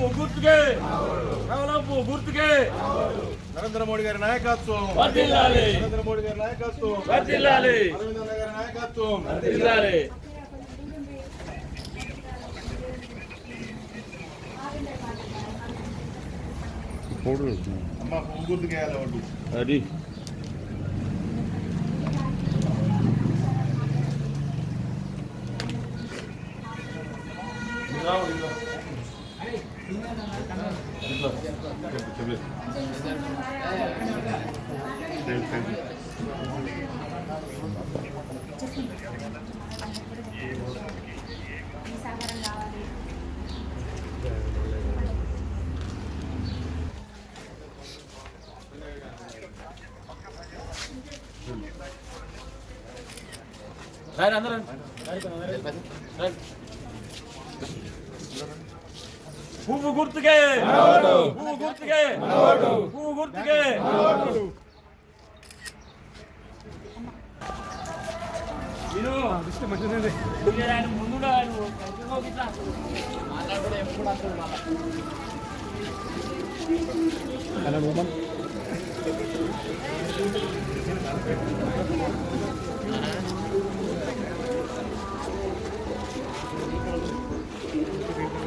కమలం పువ్వు గుర్తుకే కమలం పువ్వు గుర్తుకే నరేంద్ర మోడీ గారి నాయకత్వం వర్ధిల్లాలి నరేంద్ర మోడీ గారి నాయకత్వం వర్ధిల్లాలి అరవింద్ అన్న గారి నాయకత్వం వర్ధిల్లాలి అమ్మ పువ్వు గుర్తుకేయాలి ఒకటి అది రండి అందరూ. పువ్వు గుర్తుకే పువ్వు గుర్తుకే పువ్వు గుర్తుకే విను మీరు ఆయన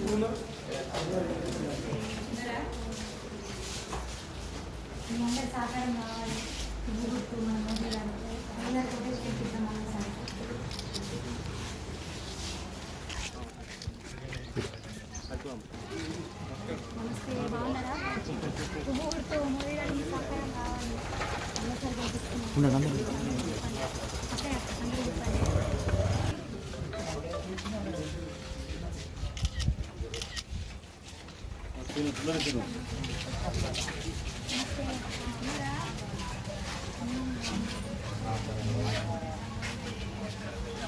ముందు మీ అందరి సహకారం కావాలి పువ్వు గుర్తు మన మోదీ గారు అందరి ప్రొటెస్ట్ చేపిద్దాం మన సార్ నమస్తే బాగున్నారా పువ్వు గుర్తు మోదీ గారికి సహకారం కావాలి అందరిసారి గెలిపిస్తున్నాం అక్కడ అందరూ చెప్పండి మనందరూ చెప్పండి మన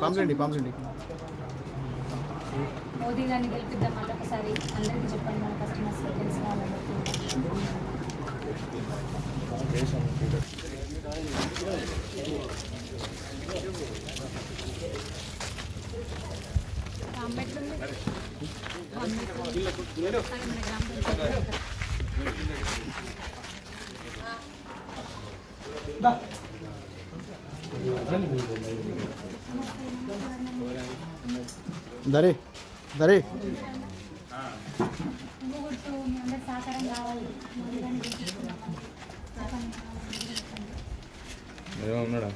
పాంప్లెండి పాంప్లెండి మోదీ గారిని గెలిపిద్దాం మళ్ళీ ఒకసారి అందరికీ చెప్పండి మన కస్టమర్స్ తెలిసిన వాళ్ళకి అంబేద్కర్ ఉంది. అంబేద్కర్. మన గ్రామ పంచాయతీ. దరే దరే పువ్వు గుర్తు మీ అందరి సహకారం కావాలి మోదీ గారిని గెలిపిస్తున్నాం చెప్పండి. ఉన్నాడా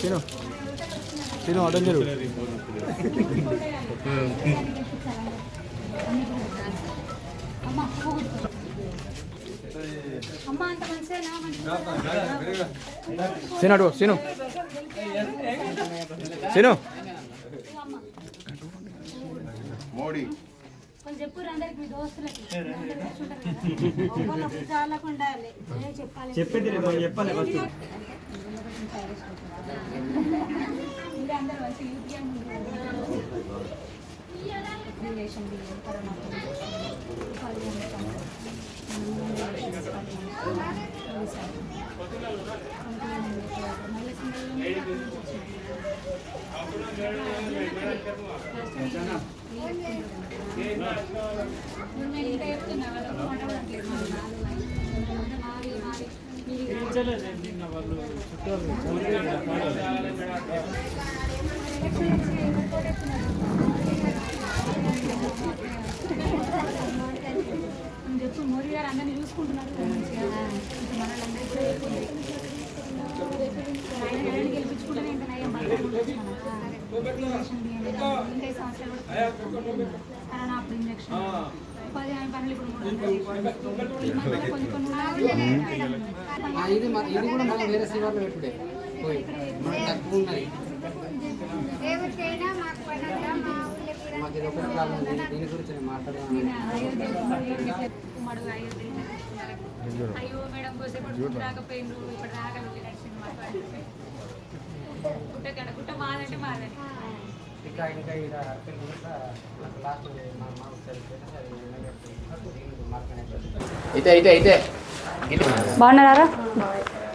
తిను తిను అటెండ్ చేయరు అమ్మ పువ్వు గుర్తు అమ్మ అంత మంచిదేనా మంచిగా సీను అటు సీను సీను మోడీ కొంచెం చెప్పు అందరికి మీ దోస్తులకి చాలకుండా ఉండాలి. చెప్పాలి. చెప్పేది చెప్పాలి ఫస్ట్. మళ్ళీ నేను చెప్పు మోడీ గారు అందరినీ చూసుకుంటున్నారు. ఇది ఇది కూడా మనం వేరే శివర్లో పెట్టుడే మనకి తక్కువ ఉన్నది మాకు ఇది ఒకటి ప్రాబ్లం దీని గురించి నేను మాట్లాడదాం అయ్యో మేడం కోసేపు రాకపోయిండ్రు ఇప్పుడు రాగలిగి నడిచింది మాకు గుట్ట గుట్ట మాదంటే మాదని ఇంకా ఇంకా కూడా నాకు లాస్ట్ మా బాగున్నారా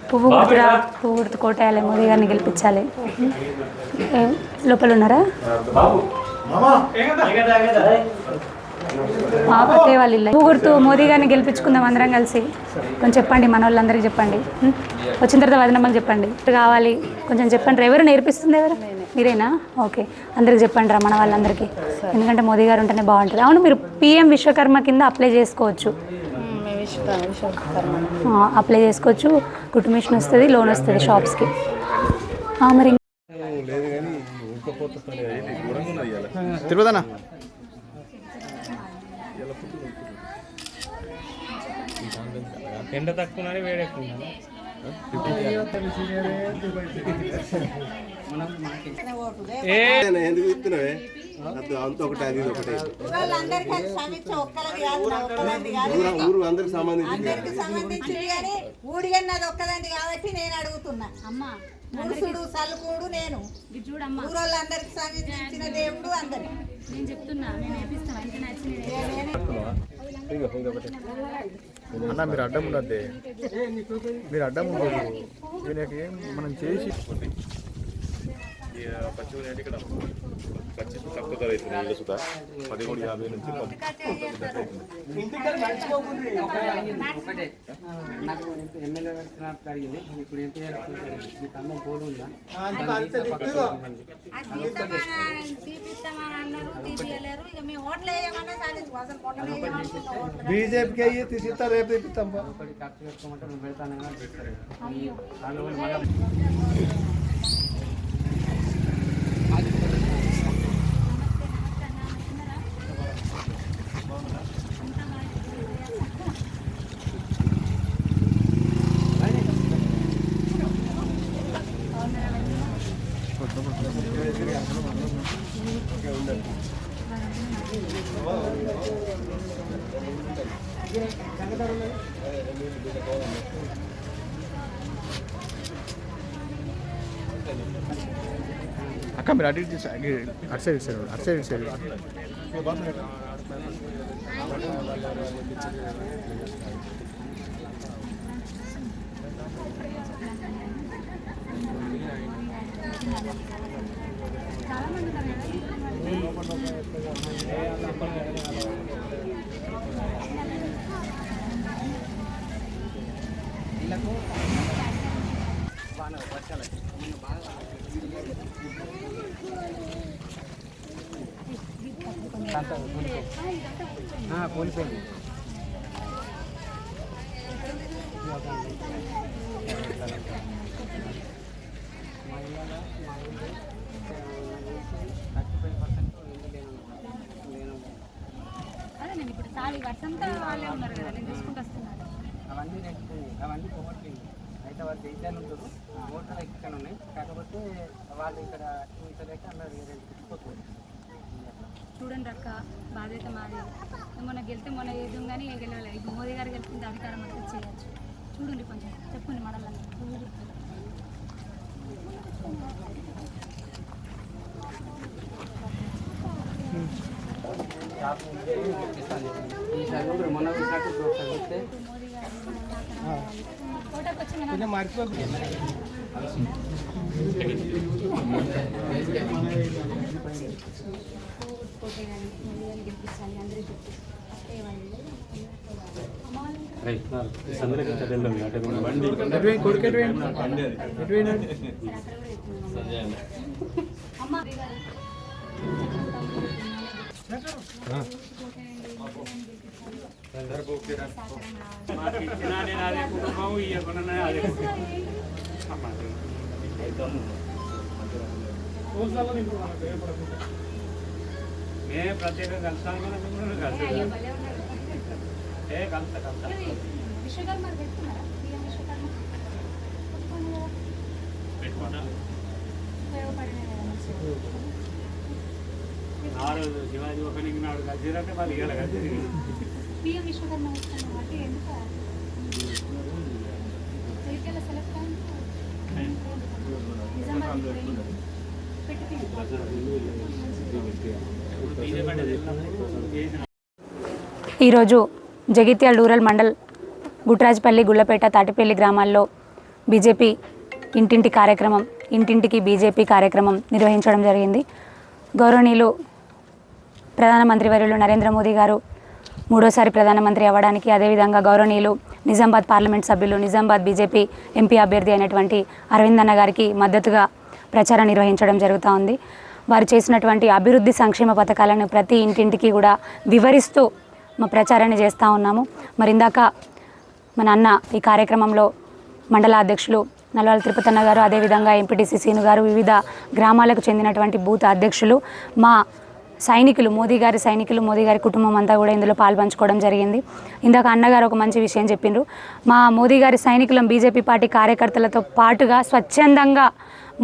పువ్వు గుర్తురా పువ్వు గుర్తు కోటేయాలి మోదీ గారిని గెలిపించాలి ఏ, లోపల ఉన్నారా మా పక్కే వాళ్ళు ఇల్లు. గుర్తు మోదీ గారిని గెలిపించుకుందాం అందరం కలిసి. కొంచెం చెప్పండి మన వాళ్ళందరికీ చెప్పండి? వచ్చిన తర్వాత వదినమ్మకి చెప్పండి. కావాలి. కొంచెం చెప్పండి. రా. ఎవరు నేర్పిస్తుంది ఎవరు? మీరేనా? ఓకే. అందరికి చెప్పండి రా మన వాళ్ళందరికీ. ఎందుకంటే మోదీ గారు ఉంటేనే బాగుంటుంది. అవును మీరు పిఎం విశ్వకర్మ కింద అప్లై చేసుకోవచ్చు. ఆ, అప్లై చేసుకోవచ్చు. కుటుంబ మిషన్ వస్తుంది లోన్ వస్తుంది షాప్స్కి. మరి తిరుపతి ఎండ తక్కువ ఉన్నది వేడి ఎక్కువ ఉన్నది ఎందుకు ఇస్తున్నావే అంత ఒకటే అది ఒకటే. ఊరు అందరికి సంబంధించి అందరికి సంబంధించింది కానీ ఊడిగన్నది ఒక్కదాన్ని కాబట్టి నేను అడుగుతున్నా. అమ్మ ముడుసుడు సలుకుడు నేను. ఊరోళ్ళందరికి సంబంధించిన దేవుడు అందరికి. నేను చెప్తున్నా నేను అన్న మీరు అడ్డం ఉండద్దే. మీరు అడ్డం ఉండదు దీనికి మనం చేసి తక్కువ ధర అవుతుంది ఇల్లు సుధా పదిహేడు యాభై నుంచి ఒకటే. నాకు ఎమ్మెల్యే వచ్చినప్పుడు అడిగింది ఇప్పుడు ఏం చేయాలి మీ తమ్మ బోర్డు ఉందా దాన్ని తీసి పక్కకు పెట్టండి. తీపిస్తామని అన్నారు తీపియలేరు ఇక మేము ఓట్లు వేయమన్నా సాధించు అసలు కొట్టలు వేయమన్నా బీజేపీకి అయ్యి తీసిస్తా రేపు తెప్పిస్తాం ఒకటి ఖర్చు పెట్టుకోమంటే నువ్వు పెడతాను అక్క మీరు అటు ఇటు సైడ్ అటు సైడ్ ఇటు సైడ్ అటు సైడ్ ఇటు సైడ్ ఆ, కూలిపోయింది మా ఇళ్ళలో మా ఇల్లు థర్టీ ఫైవ్ పర్సెంట్ ఇల్లు లేను లేను అదే నేను ఇప్పుడు చాలు వర్షంతో వాళ్ళే ఉన్నారు కదా నేను చూసుకుంటూ వస్తున్నాను. అవన్నీ నెక్స్ట్ అవన్నీ పోగొట్టింది అయితే వాళ్ళు దేశాలు ఉంటారు. ఓట్లు ఇక్కడ ఉన్నాయి. కాకపోతే వాళ్ళు ఇక్కడ చూపించలేక అందరు వేరే తిప్పిపోతుంది చూడండి అక్క బాధ్యత మాది. మొన్న గెలితే మొన్న ఏదో కానీ గెలవాలి. ఇప్పుడు మోదీ గారు గెలిపింది అధికారం అంతా చేయొచ్చు. చూడండి కొంచెం చెప్పండి మనల్ని పువ్వు గుర్తు. ఈసారి కూడా మొన్న గెలిపించాలి అందరూ చెప్పి కుటుంబం ఏ ప్రత్యేకంగా కలుస్తాను కూడా మిమ్మల్ని కలుస్తాను ఏ కలుస్తా కలుస్తా. ఆ రోజు శివాజీ ఓపెనింగ్ నాడు వాళ్ళు ఇవ్వాలి కలిసి పిఎం విశ్వకర్మ సెలెక్ట్ పెట్టి ఈరోజు జగిత్యాల రూరల్ మండల్ గుట్రాజ్పల్లి గుళ్ళపేట తాటిపల్లి గ్రామాల్లో బీజేపీ ఇంటింటి కార్యక్రమం ఇంటింటికి బీజేపీ కార్యక్రమం నిర్వహించడం జరిగింది. గౌరవనీయులు ప్రధానమంత్రి వర్యులు నరేంద్ర మోదీ గారు మూడోసారి ప్రధానమంత్రి అవ్వడానికి అదేవిధంగా గౌరవనీయులు నిజామాబాద్ పార్లమెంట్ సభ్యులు నిజామాబాద్ బీజేపీ ఎంపీ అభ్యర్థి అయినటువంటి అరవింద్ అన్న గారికి మద్దతుగా ప్రచారం నిర్వహించడం జరుగుతూ ఉంది. వారు చేసినటువంటి అభివృద్ధి సంక్షేమ పథకాలను ప్రతి ఇంటింటికి కూడా వివరిస్తూ మా ప్రచారాన్ని చేస్తూ ఉన్నాము. మరి ఇందాక మన అన్న ఈ కార్యక్రమంలో మండల అధ్యక్షులు నల్వాల తిరుపతన్న గారు అదేవిధంగా ఎంపీటీసీ సీను గారు వివిధ గ్రామాలకు చెందినటువంటి బూత్ అధ్యక్షులు మా సైనికులు మోదీ గారి సైనికులు మోదీ గారి కుటుంబం అంతా కూడా ఇందులో పాల్పంచుకోవడం జరిగింది. ఇందాక అన్నగారు ఒక మంచి విషయం చెప్పిండ్రు మా మోదీ గారి సైనికులం బీజేపీ పార్టీ కార్యకర్తలతో పాటుగా స్వచ్ఛందంగా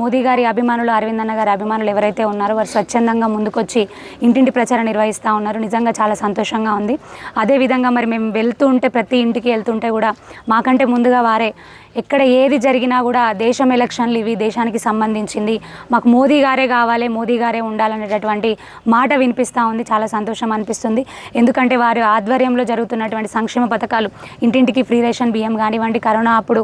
మోదీ గారి అభిమానులు అరవింద్ అన్న గారి అభిమానులు ఎవరైతే ఉన్నారో వారు స్వచ్ఛందంగా ముందుకొచ్చి ఇంటింటి ప్రచారం నిర్వహిస్తూ ఉన్నారు. నిజంగా చాలా సంతోషంగా ఉంది. అదేవిధంగా మరి మేము వెళ్తూ ఉంటే ప్రతి ఇంటికి వెళ్తుంటే కూడా మాకంటే ముందుగా వారే ఎక్కడ ఏది జరిగినా కూడా దేశం ఎలక్షన్లు ఇవి దేశానికి సంబంధించింది. మాకు మోదీ గారే కావాలి మోదీ గారే ఉండాలనేటటువంటి మాట వినిపిస్తూ ఉంది. చాలా సంతోషం అనిపిస్తుంది. ఎందుకంటే వారి ఆధ్వర్యంలో జరుగుతున్నటువంటి సంక్షేమ పథకాలు ఇంటింటికి ఫ్రీ రేషన్ బియ్యం కానివ్వండి కరోనా అప్పుడు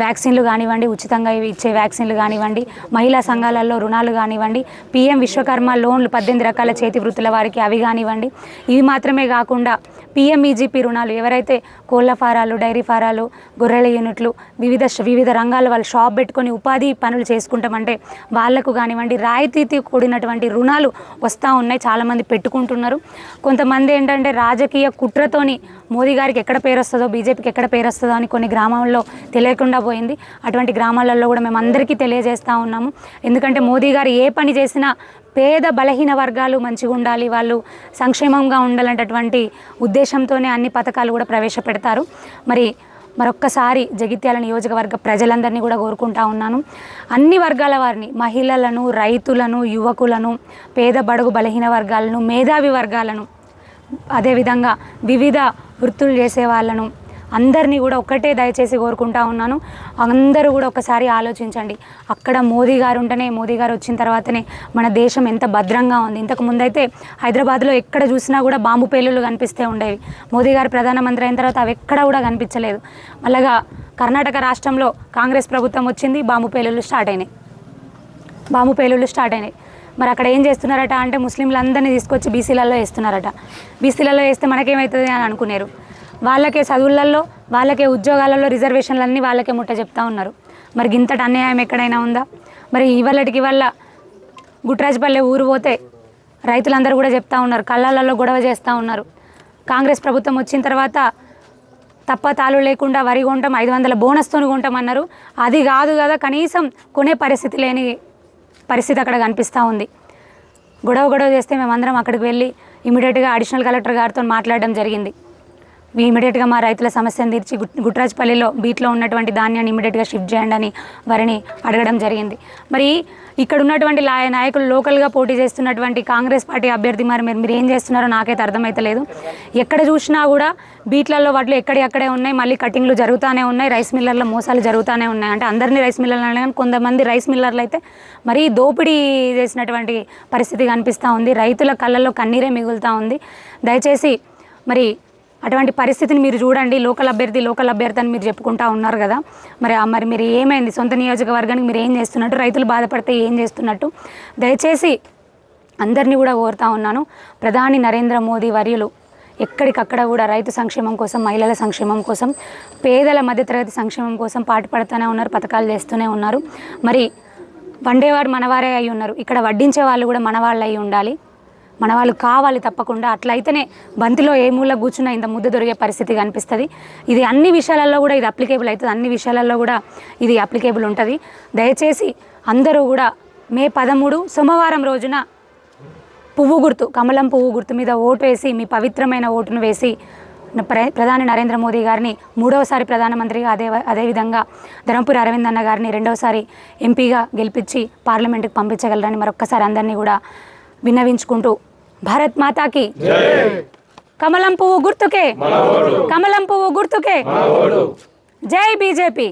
వ్యాక్సిన్లు కానివ్వండి ఉచితంగా ఇవి ఇచ్చే వ్యాక్సిన్లు కానివ్వండి మహిళా సంఘాలలో రుణాలు కానివ్వండి పిఎం విశ్వకర్మ లోన్లు పద్దెనిమిది రకాల చేతి వృత్తుల వారికి అవి కానివ్వండి. ఇవి మాత్రమే కాకుండా పిఎంఈజీపీ రుణాలు ఎవరైతే కోళ్ళ ఫారాలు డైరీ ఫారాలు గొర్రెల యూనిట్లు వివిధ వివిధ రంగాల వాళ్ళు షాప్ పెట్టుకొని ఉపాధి పనులు చేసుకుంటామంటే వాళ్ళకు కానివ్వండి రాయితీతో కూడినటువంటి రుణాలు వస్తూ ఉన్నాయి చాలామంది పెట్టుకుంటున్నారు. కొంతమంది ఏంటంటే రాజకీయ కుట్రతోని మోదీ గారికి ఎక్కడ పేరు వస్తుందో బీజేపీకి ఎక్కడ పేరు వస్తుందో అని కొన్ని గ్రామాల్లో తెలియకుండా పోయింది. అటువంటి గ్రామాలలో కూడా మేము అందరికీ తెలియజేస్తూ ఉన్నాము. ఎందుకంటే మోదీ గారు ఏ పని చేసినా పేద బలహీన వర్గాలు మంచిగా ఉండాలి వాళ్ళు సంక్షేమంగా ఉండాలనేటటువంటి ఉద్దేశంతోనే అన్ని పథకాలు కూడా ప్రవేశపెడతారు. మరి మరొక్కసారి జగిత్యాల నియోజకవర్గ ప్రజలందరినీ కూడా కోరుకుంటా ఉన్నాను. అన్ని వర్గాల వారిని మహిళలను రైతులను యువకులను పేద బడుగు బలహీన వర్గాలను మేధావి వర్గాలను అదేవిధంగా వివిధ వృత్తులు చేసే వాళ్ళను అందరినీ కూడా ఒక్కటే దయచేసి కోరుకుంటా ఉన్నాను. అందరూ కూడా ఒకసారి ఆలోచించండి. అక్కడ మోదీ గారు ఉంటేనే మోదీ గారు వచ్చిన తర్వాతనే మన దేశం ఎంత భద్రంగా ఉంది. ఇంతకు ముందైతే హైదరాబాద్లో ఎక్కడ చూసినా కూడా బాంబు పేలులు కనిపిస్తే ఉండేవి. మోదీ గారు ప్రధానమంత్రి అయిన తర్వాత అవి ఎక్కడ కూడా కనిపించలేదు. అలాగా కర్ణాటక రాష్ట్రంలో కాంగ్రెస్ ప్రభుత్వం వచ్చింది బాంబు పేలులు స్టార్ట్ అయినాయి. బాంబు పేలుళ్ళు స్టార్ట్ అయినాయి. మరి అక్కడ ఏం చేస్తున్నారట అంటే ముస్లింలందరినీ తీసుకొచ్చి బీసీలలో వేస్తున్నారట. బీసీలలో వేస్తే మనకేమవుతుంది అని అనుకున్నారు వాళ్ళకే చదువులలో వాళ్ళకే ఉద్యోగాలలో రిజర్వేషన్లన్నీ వాళ్ళకే ముట్ట చెప్తా ఉన్నారు. మరి ఇంతటి అన్యాయం ఎక్కడైనా ఉందా? మరి ఇవాళకి వల్ల గుట్రాజపల్లె ఊరు పోతే రైతులందరూ కూడా చెప్తా ఉన్నారు కళ్ళలలో గొడవ చేస్తూ ఉన్నారు. కాంగ్రెస్ ప్రభుత్వం వచ్చిన తర్వాత తప్ప తాలు లేకుండా వరి కొంటాం ఐదు వందల బోనస్తోని కొంటామన్నారు అది కాదు కదా కనీసం కొనే పరిస్థితి లేని పరిస్థితి అక్కడ కనిపిస్తూ ఉంది. గొడవ గొడవ చేస్తే మేమందరం అక్కడికి వెళ్ళి ఇమీడియట్గా అడిషనల్ కలెక్టర్ గారితో మాట్లాడడం జరిగింది. ఇమీడియట్గా మా రైతుల సమస్యను తీర్చి గుట్రాజ్పల్లిలో బీట్లో ఉన్నటువంటి ధాన్యాన్ని ఇమీడియట్గా షిఫ్ట్ చేయండి అని వారిని అడగడం జరిగింది. మరి ఇక్కడ ఉన్నటువంటి నాయకులు లోకల్గా పోటీ చేస్తున్నటువంటి కాంగ్రెస్ పార్టీ అభ్యర్థి మరి మీరు మీరు ఏం చేస్తున్నారో నాకైతే అర్థమవుతలేదు ఎక్కడ చూసినా కూడా బీట్లలో వాటిలో ఎక్కడెక్కడే ఉన్నాయి మళ్ళీ కటింగ్లు జరుగుతూనే ఉన్నాయి రైస్ మిల్లర్ల మోసాలు జరుగుతూనే ఉన్నాయి. అంటే అందరినీ రైస్ మిల్లర్లు కానీ కొంతమంది రైస్ మిల్లర్లు అయితే మరీ దోపిడీ చేసినటువంటి పరిస్థితి కనిపిస్తూ ఉంది. రైతుల కళ్ళల్లో కన్నీరే మిగులుతూ ఉంది. దయచేసి మరి అటువంటి పరిస్థితిని మీరు చూడండి. లోకల్ అభ్యర్థి లోకల్ అభ్యర్థి అని మీరు చెప్పుకుంటా ఉన్నారు కదా. మరి ఆ- మరి మీరు ఏమైంది? సొంత నియోజకవర్గానికి మీరు ఏం చేస్తున్నట్టు రైతులు బాధపడితే ఏం చేస్తున్నట్టు? దయచేసి అందరినీ కూడా కోరుతా ఉన్నాను. ప్రధాని నరేంద్ర మోదీ వర్యులు ఎక్కడికక్కడ కూడా రైతు సంక్షేమం కోసం మహిళల సంక్షేమం కోసం పేదల మధ్యతరగతి సంక్షేమం కోసం పాటుపడుతూనే ఉన్నారు పథకాలు చేస్తూనే ఉన్నారు. మరి వండేవాడు మనవారే అయి ఉన్నారు. ఇక్కడ వడ్డించే వాళ్ళు కూడా మనవాళ్ళు అయి ఉండాలి. మన వాళ్ళు కావాలి తప్పకుండా. అట్లయితేనే బంతిలో ఏ మూల కూర్చున్నా ఇంత ముద్ద దొరికే పరిస్థితి కనిపిస్తుంది. ఇది అన్ని విషయాలలో కూడా ఇది అప్లికేబుల్ అవుతుంది. అన్ని విషయాలలో కూడా ఇది అప్లికేబుల్ ఉంటుంది. దయచేసి అందరూ కూడా మే పదమూడు సోమవారం రోజున పువ్వు గుర్తు కమలం పువ్వు గుర్తు మీద ఓటు వేసి మీ పవిత్రమైన ఓటును వేసి ప్ర- ప్రధాని నరేంద్ర మోదీ గారిని మూడవసారి ప్రధానమంత్రిగా అదే అదేవిధంగా ధర్మపురి అరవింద్ అన్న గారిని రెండవసారి ఎంపీగా గెలిపించి పార్లమెంటుకు పంపించగలరని మరొక్కసారి అందరినీ కూడా విన్నవించుకుంటూ భారత్ మాతాకి కమలం పువ్వు గుర్తుకే కమలం పువ్వు గుర్తుకే జై బీజేపీ